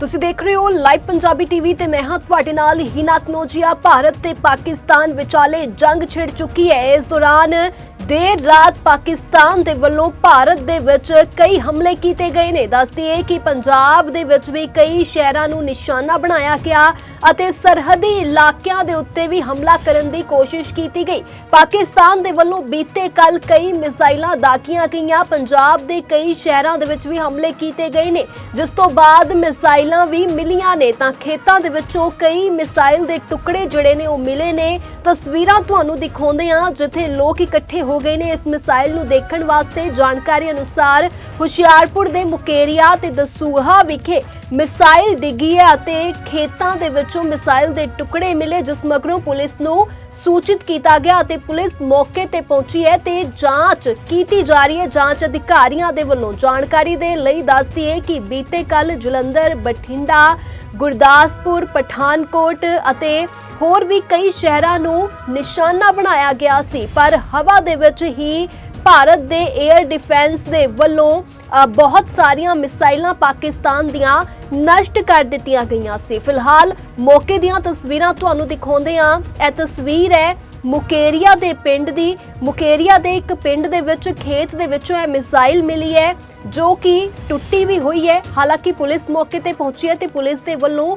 ਤੁਸੀਂ ਦੇਖ ਰਹੇ ਹੋ ਲਾਈਵ ਪੰਜਾਬੀ ਟੀਵੀ ਤੇ ਮੈਂ ਹਾਂ ਤੁਹਾਡੇ ਨਾਲ ਹੀਨਾ ਕਨੋਜੀਆ। ਭਾਰਤ ਤੇ ਪਾਕਿਸਤਾਨ ਵਿਚਾਲੇ ਜੰਗ ਛਿੜ ਚੁੱਕੀ ਹੈ। ਇਸ ਦੌਰਾਨ ਦੇਰ ਰਾਤ ਪਾਕਿਸਤਾਨ ਦੇ ਵੱਲੋਂ ਭਾਰਤ ਦੇ ਵਿੱਚ ਕਈ ਹਮਲੇ ਕੀਤੇ ਗਏ ਨੇ। ਦੱਸਦੀ ਹੈ ਕਿ ਪੰਜਾਬ ਦੇ ਵਿੱਚ ਵੀ ਕਈ ਸ਼ਹਿਰਾਂ ਨੂੰ ਨਿਸ਼ਾਨਾ ਬਣਾਇਆ ਗਿਆ ਅਤੇ ਸਰਹੱਦੀ ਇਲਾਕਿਆਂ ਦੇ ਉੱਤੇ ਵੀ ਹਮਲਾ ਕਰਨ ਦੀ ਕੋਸ਼ਿਸ਼ ਕੀਤੀ ਗਈ। ਪਾਕਿਸਤਾਨ ਦੇ ਵੱਲੋਂ ਬੀਤੇ ਕੱਲ ਕਈ ਮਿਜ਼ਾਈਲਾਂ ਦਾਗੀਆਂ ਗਈਆਂ। ਪੰਜਾਬ ਦੇ ਕਈ ਸ਼ਹਿਰਾਂ ਦੇ ਵਿੱਚ ਵੀ ਹਮਲੇ ਕੀਤੇ ਗਏ ਨੇ। ਜਿਸ ਤੋਂ ਬਾਅਦ ਮਿਸਾਈਲਾਂ ਵੀ ਮਿਲੀਆਂ ਨੇ, ਤਾਂ ਖੇਤਾਂ ਦੇ ਵਿੱਚੋਂ ਕਈ ਮਿਸਾਈਲ ਦੇ ਟੁਕੜੇ ਜਿਹੜੇ ਨੇ ਉਹ ਮਿਲੇ ਨੇ। ਤਸਵੀਰਾਂ ਤੁਹਾਨੂੰ ਦਿਖਾਉਂਦੇ ਆ ਜਿੱਥੇ ਲੋਕ ਇਕੱਠੇ ਹੋ ਗਏ ਨੇ ਇਸ ਮਿਸਾਈਲ ਨੂੰ ਦੇਖਣ ਵਾਸਤੇ ਜਾਣਕਾਰੀ ਅਨੁਸਾਰ ਹੁਸ਼ਿਆਰਪੁਰ ਦੇ ਮੁਕੇਰੀਆ ਤੇ ਦਸੂਹਾ ਵਿਖੇ ਮਿਸਾਈਲ ਡਿੱਗੀ ਹੈ ਅਤੇ ਖੇਤਾਂ ਦੇ ਵਿੱਚੋਂ ਮਿਸਾਈਲ ਦੇ ਟੁਕੜੇ ਮਿਲੇ, ਜਿਸ ਮਗਰੋਂ ਪੁਲਿਸ ਨੂੰ ਸੂਚਿਤ ਕੀਤਾ ਗਿਆ ਅਤੇ ਪੁਲਿਸ ਮੌਕੇ ਤੇ ਪਹੁੰਚੀ ਹੈ ਤੇ ਜਾਂਚ ਕੀਤੀ ਜਾ ਰਹੀ ਹੈ। ਜਾਂਚ ਅਧਿਕਾਰੀਆਂ ਦੇ ਵੱਲੋਂ ਜਾਣਕਾਰੀ ਦੇ ਲਈ ਦੱਸਦੀ ਹੈ ਕਿ ਬੀਤੇ ਕੱਲ ਜਲੰਧਰ, ਬਠਿੰਡਾ ਗੁਰਦਾਸਪੁਰ, ਪਠਾਨਕੋਟ ਅਤੇ ਹੋਰ ਵੀ ਕਈ ਸ਼ਹਿਰਾਂ ਨੂੰ ਨਿਸ਼ਾਨਾ ਬਣਾਇਆ ਗਿਆ ਸੀ। ਪਰ ਹਵਾ ਦੇ ਵਿੱਚ ਹੀ ਭਾਰਤ ਦੇ 에ਅਰ ਡਿਫੈਂਸ ਦੇ ਵੱਲੋਂ ਬਹੁਤ ਸਾਰੀਆਂ ਮਿਸਾਈਲਾਂ ਪਾਕਿਸਤਾਨ ਦੀਆਂ ਨਸ਼ਟ ਕਰ ਦਿੱਤੀਆਂ ਗਈਆਂ ਸੀ। ਫਿਲਹਾਲ ਮੌਕੇ ਦੀਆਂ ਤਸਵੀਰਾਂ ਤੁਹਾਨੂੰ ਦਿਖਾਉਂਦੇ ਆ ਇਹ ਤਸਵੀਰ ਹੈ ਮੁਕੇਰੀਆ ਦੇ ਪਿੰਡ ਦੀ, ਮੁਕੇਰੀਆ ਦੇ ਇੱਕ ਪਿੰਡ ਦੇ ਵਿੱਚ, ਖੇਤ ਦੇ ਵਿੱਚੋਂ ਇਹ ਮਿਸਾਈਲ ਮਿਲੀ ਹੈ, ਜੋ ਕਿ ਟੁੱਟੀ ਵੀ ਹੋਈ ਹੈ। ਹਾਲਾਂਕਿ ਪੁਲਿਸ ਮੌਕੇ ਤੇ ਪਹੁੰਚੀ ਹੈ ਤੇ ਪੁਲਿਸ ਦੇ ਵੱਲੋਂ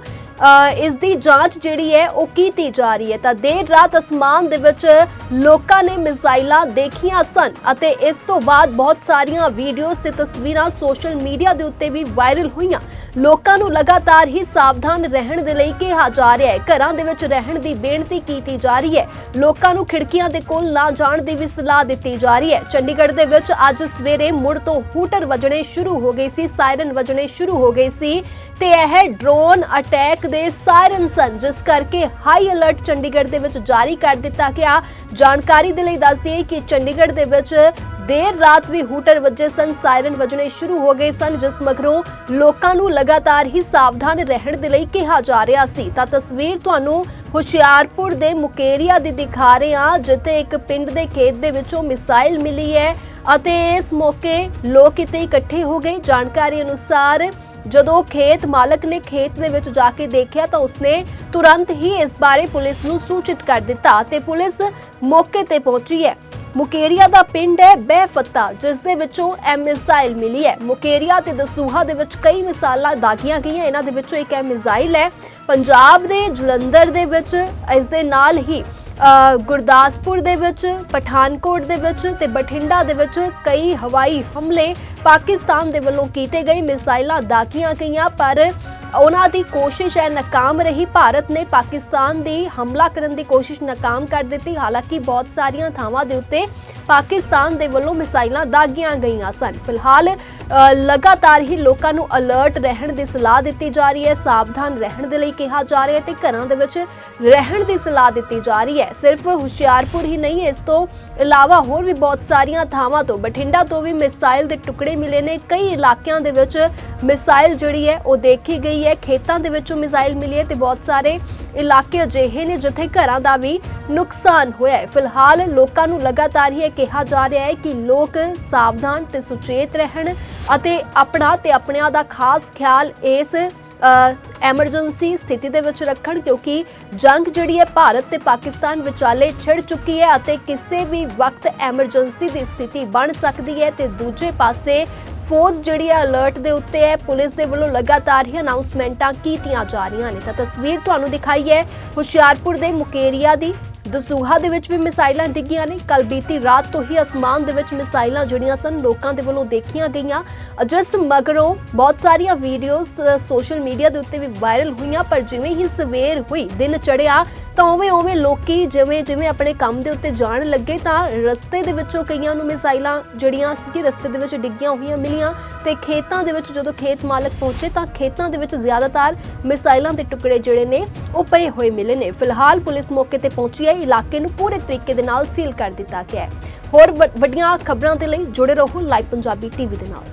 ਇਸ ਦੀ ਜਾਂਚ ਜਿਹੜੀ ਹੈ ਉਹ ਕੀਤੀ ਜਾ ਰਹੀ ਹੈ। ਤਾਂ ਦੇਰ ਰਾਤ ਅਸਮਾਨ ਦੇ ਵਿੱਚ ਲੋਕਾਂ ਨੇ ਮਿਜ਼ਾਈਲਾਂ ਦੇਖੀਆਂ ਸਨ ਅਤੇ ਇਸ ਤੋਂ ਬਾਅਦ ਬਹੁਤ ਸਾਰੀਆਂ ਵੀਡੀਓਜ਼ ਤੇ ਤਸਵੀਰਾਂ ਸੋਸ਼ਲ ਮੀਡੀਆ ਦੇ ਉੱਤੇ ਵੀ ਵਾਇਰਲ ਹੋਈਆਂ। ਲੋਕਾਂ ਨੂੰ ਲਗਾਤਾਰ ਹੀ ਸਾਵਧਾਨ ਰਹਿਣ ਦੇ ਲਈ ਕਿਹਾ ਜਾ ਰਿਹਾ ਹੈ। ਘਰਾਂ ਦੇ ਵਿੱਚ ਰਹਿਣ ਦੀ ਬੇਨਤੀ ਕੀਤੀ ਜਾ ਰਹੀ ਹੈ। ਲੋਕਾਂ ਨੂੰ ਖਿੜਕੀਆਂ ਦੇ ਕੋਲ ਨਾ ਜਾਣ ਦੀ ਵੀ ਸਲਾਹ ਦਿੱਤੀ ਜਾ ਰਹੀ ਹੈ। ਚੰਡੀਗੜ੍ਹ ਦੇ ਵਿੱਚ ਅੱਜ ਸਵੇਰੇ ਮੁੜ ਤੋਂ ਹੂਟਰ ਵੱਜਣੇ ਸ਼ੁਰੂ ਹੋ ਗਏ ਸੀ, ਸਾਇਰਨ ਵੱਜਣੇ ਸ਼ੁਰੂ ਹੋ ਗਏ ਸੀ ਤੇ ਇਹ ਡਰੋਨ ਅਟੈਕ ਦੇ ਸਾਇਰਨ ਸਨ ਜਿਸ ਕਰਕੇ ਹਾਈ ਅਲਰਟ ਚੰਡੀਗੜ੍ਹ ਦੇ ਵਿੱਚ ਜਾਰੀ ਕਰ ਦਿੱਤਾ ਗਿਆ। ਜਾਣਕਾਰੀ ਦੇ ਲਈ ਦੱਸ ਦਈਏ ਕਿ ਚੰਡੀਗੜ੍ਹ ਦੇ ਵਿੱਚ ਦੇਰ ਰਾਤ ਵੀ ਹੂਟਰ ਵੱਜੇ ਸਨ ਸਾਇਰਨ ਵੱਜਣੇ ਸ਼ੁਰੂ ਹੋ ਗਏ ਸਨ, ਜਿਸ ਮਗਰੋਂ ਲੋਕਾਂ ਨੂੰ ਲਗਾਤਾਰ ਹੀ ਸਾਵਧਾਨ ਰਹਿਣ ਦੇ ਲਈ ਕਿਹਾ ਜਾ ਰਿਹਾ ਸੀ। ਤਾਂ ਤਸਵੀਰ ਤੁਹਾਨੂੰ ਹੁਸ਼ਿਆਰਪੁਰ ਦੇ ਮੁਕੇਰੀਆ ਦੀ ਦਿਖਾ ਰਹੇ ਹਾਂ, ਜਿੱਥੇ ਇੱਕ ਪਿੰਡ ਦੇ ਖੇਤ ਦੇ ਵਿੱਚੋਂ ਮਿਸਾਈਲ ਮਿਲੀ ਹੈ ਅਤੇ ਇਸ ਮੌਕੇ ਲੋਕ ਇੱਥੇ ਇਕੱਠੇ ਹੋ ਗਏ। ਜਾਣਕਾਰੀ ਅਨੁਸਾਰ ਜਦੋਂ ਖੇਤ ਮਾਲਕ ਨੇ ਖੇਤ ਦੇ ਵਿੱਚ ਜਾ ਕੇ ਦੇਖਿਆ ਤਾਂ ਉਸਨੇ ਤੁਰੰਤ ਹੀ ਇਸ ਬਾਰੇ ਪੁਲਿਸ ਨੂੰ ਸੂਚਿਤ ਕਰ ਦਿੱਤਾ ਤੇ ਪੁਲਿਸ ਮੌਕੇ ਤੇ ਪਹੁੰਚੀ ਹੈ। ਮੁਕੇਰੀਆ ਦਾ ਪਿੰਡ ਹੈ ਬਹਿਫੱਤਾ, ਜਿਸ ਦੇ ਵਿੱਚੋਂ ਇਹ ਮਿਸਾਈਲ ਮਿਲੀ ਹੈ। ਮੁਕੇਰੀਆ ਤੇ ਦਸੂਹਾ ਦੇ ਵਿੱਚ ਕਈ ਮਿਸਾਲਾਂ ਦਾਗੀਆਂ ਗਈਆਂ, ਇਹਨਾਂ ਦੇ ਵਿੱਚੋਂ ਇੱਕ ਇਹ ਮਿਸਾਈਲ ਹੈ। ਪੰਜਾਬ ਦੇ ਜਲੰਧਰ ਦੇ ਵਿੱਚ ਇਸ ਦੇ ਨਾਲ ਹੀ ਗੁਰਦਾਸਪੁਰ ਦੇ ਵਿੱਚ, ਪਠਾਨਕੋਟ ਦੇ ਵਿੱਚ ਤੇ ਬਠਿੰਡਾ ਦੇ ਵਿੱਚ ਕਈ ਹਵਾਈ ਹਮਲੇ ਪਾਕਿਸਤਾਨ ਦੇ ਵੱਲੋਂ ਕੀਤੇ ਗਏ ਮਿਸਾਈਲਾਂ ਦਾਗੀਆਂ ਗਈਆਂ, ਪਰ ਉਹਨਾਂ ਦੀ ਕੋਸ਼ਿਸ਼ ਹੈ, ਨਾਕਾਮ ਰਹੀ। ਭਾਰਤ ਨੇ ਪਾਕਿਸਤਾਨ ਦੀ ਹਮਲਾ ਕਰਨ ਦੀ ਕੋਸ਼ਿਸ਼ ਨਾਕਾਮ ਕਰ ਦਿੱਤੀ। ਹਾਲਾਂਕਿ ਬਹੁਤ ਸਾਰੀਆਂ ਥਾਵਾਂ ਦੇ ਉੱਤੇ ਪਾਕਿਸਤਾਨ ਦੇ ਵੱਲੋਂ ਮਿਸਾਈਲਾਂ ਦਾਗੀਆਂ ਗਈਆਂ ਸਨ। ਫਿਲਹਾਲ ਲਗਾਤਾਰ ਹੀ ਲੋਕਾਂ ਨੂੰ ਅਲਰਟ ਰਹਿਣ ਦੀ ਸਲਾਹ ਦਿੱਤੀ ਜਾ ਰਹੀ ਹੈ। ਸਾਵਧਾਨ ਰਹਿਣ ਦੇ ਲਈ ਕਿਹਾ ਜਾ ਰਿਹਾ ਹੈ ਤੇ ਘਰਾਂ ਦੇ ਵਿੱਚ ਰਹਿਣ ਦੀ ਸਲਾਹ ਦਿੱਤੀ ਜਾ ਰਹੀ ਹੈ। ਸਿਰਫ ਹੁਸ਼ਿਆਰਪੁਰ ਹੀ ਨਹੀਂ, ਇਸ ਤੋਂ ਇਲਾਵਾ ਹੋਰ ਵੀ ਬਹੁਤ ਸਾਰੀਆਂ ਥਾਵਾਂ ਤੋਂ ਬਠਿੰਡਾ ਤੋਂ ਵੀ ਮਿਸਾਈਲ ਦੇ ਟੁਕੜੇ ਮਿਲੇ ਨੇ। ਕਈ ਇਲਾਕਿਆਂ ਦੇ ਵਿੱਚ ਮਿਸਾਈਲ ਜਿਹੜੀ ਹੈ, ਉਹ ਦੇਖੀ ਗਈ ਹੈ। ਖੇਤਾਂ ਦੇ ਵਿੱਚੋਂ ਮਿਸਾਈਲ ਮਿਲੀ ਹੈ ਤੇ ਬਹੁਤ ਸਾਰੇ ਇਲਾਕੇ ਅਜਿਹੇ ਨੇ ਜਿੱਥੇ ਘਰਾਂ ਦਾ ਵੀ ਨੁਕਸਾਨ ਹੋਇਆ ਹੈ। ਫਿਲਹਾਲ ਲੋਕਾਂ ਨੂੰ ਲਗਾਤਾਰ ਹੀ ਇਹ ਕਿਹਾ ਜਾ ਰਿਹਾ ਹੈ ਕਿ ਲੋਕ ਸਾਵਧਾਨ ਤੇ ਸੁਚੇਤ ਰਹਿਣ ਅਤੇ ਆਪਣਾ ਤੇ ਆਪਣਿਆਂ ਦਾ ਖਾਸ ਖਿਆਲ ਇਸ ਐਮਰਜੈਂਸੀ ਸਥਿਤੀ ਦੇ ਵਿੱਚ ਰੱਖਣ ਕਿਉਂਕਿ ਜੰਗ ਜਿਹੜੀ ਹੈ ਭਾਰਤ ਤੇ ਪਾਕਿਸਤਾਨ ਵਿਚਾਲੇ ਛਿੜ ਚੁੱਕੀ ਹੈ ਅਤੇ ਕਿਸੇ ਵੀ ਵਕਤ ਐਮਰਜੈਂਸੀ ਦੀ ਸਥਿਤੀ ਬਣ ਸਕਦੀ ਹੈ ਤੇ ਦੂਜੇ ਪਾਸੇ ਫੌਜ ਜਿਹੜੀ ਹੈ ਅਲਰਟ ਦੇ ਉੱਤੇ ਹੈ, ਪੁਲਿਸ ਦੇ ਵੱਲੋਂ ਲਗਾਤਾਰ ਹੀ ਅਨਾਉਂਸਮੈਂਟਾਂ ਕੀਤੀਆਂ ਜਾ ਰਹੀਆਂ ਨੇ। ਤਾਂ ਤਸਵੀਰ ਤੁਹਾਨੂੰ ਦਿਖਾਈ ਹੈ ਹੁਸ਼ਿਆਰਪੁਰ ਦੇ ਮੁਕੇਰੀਆ ਦੀ। ਦਸੂਹਾ ਦੇ ਵਿੱਚ ਵੀ ਮਿਸਾਈਲਾਂ ਡਿੱਗੀਆਂ ਨੇ। ਕੱਲ ਬੀਤੀ ਰਾਤ ਤੋਂ ਹੀ ਅਸਮਾਨ ਦੇ ਵਿੱਚ ਮਿਸਾਈਲਾਂ ਜਿਹੜੀਆਂ ਸਨ, ਲੋਕਾਂ ਦੇ ਵੱਲੋਂ ਦੇਖੀਆਂ ਗਈਆਂ। ਜਿਸ ਮਗਰੋਂ ਬਹੁਤ ਸਾਰੀਆਂ ਵੀਡੀਓਜ਼ ਸੋਸ਼ਲ ਮੀਡੀਆ ਦੇ ਉੱਤੇ ਵੀ ਵਾਇਰਲ ਹੋਈਆਂ, ਪਰ ਜਿਵੇਂ ਹੀ ਸਵੇਰ ਹੋਈ, ਦਿਨ ਚੜਿਆ ਤਾਂ ਉਵੇਂ ਉਵੇਂ ਲੋਕੀ ਜਿਵੇਂ ਜਿਵੇਂ ਆਪਣੇ ਕੰਮ ਦੇ ਉੱਤੇ ਜਾਣ ਲੱਗੇ ਤਾਂ ਰਸਤੇ ਦੇ ਵਿੱਚੋਂ ਕਈਆਂ ਨੂੰ ਮਿਸਾਈਲਾਂ ਜਿਹੜੀਆਂ ਸੀ ਰਸਤੇ ਦੇ ਵਿੱਚ ਡਿੱਗੀਆਂ ਹੋਈਆਂ ਮਿਲੀਆਂ ਤੇ ਖੇਤਾਂ ਦੇ ਵਿੱਚ ਜਦੋਂ ਖੇਤ ਮਾਲਕ ਪਹੁੰਚੇ ਤਾਂ ਖੇਤਾਂ ਦੇ ਵਿੱਚ ਜ਼ਿਆਦਾਤਰ ਮਿਸਾਈਲਾਂ ਦੇ ਟੁਕੜੇ ਜਿਹੜੇ ਨੇ ਉਹ ਪਏ ਹੋਏ ਮਿਲੇ ਨੇ। ਫਿਲਹਾਲ ਪੁਲਿਸ ਮੌਕੇ ਤੇ ਪਹੁੰਚੀ ਹੈ। ਇਲਾਕੇ ਨੂੰ ਪੂਰੇ ਤਰੀਕੇ ਦੇ ਨਾਲ ਸੀਲ ਕਰ ਦਿੱਤਾ ਗਿਆ ਹੈ। ਹੋਰ ਵੱ- ਵੱਡੀਆਂ ਖਬਰਾਂ ਦੇ ਲਈ ਜੁੜੇ ਰਹੋ ਲਾਈਵ ਪੰਜਾਬੀ ਟੀਵੀ ਦੇ ਨਾਲ।